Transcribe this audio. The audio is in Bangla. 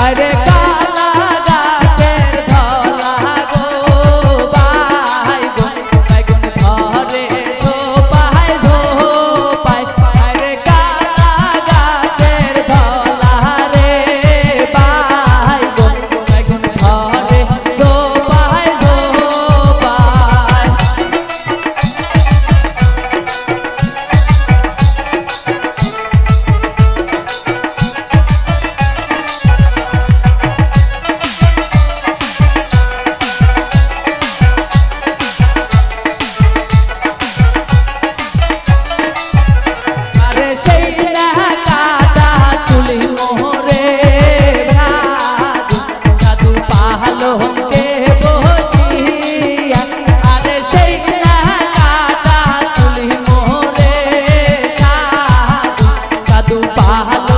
আরে সেই না কাটা চুলি মোহরে সাধু পাহালো হতে বসিয়া। আরে সেই না কাটা চুলি মোহরে সাধু সাধু পাহালো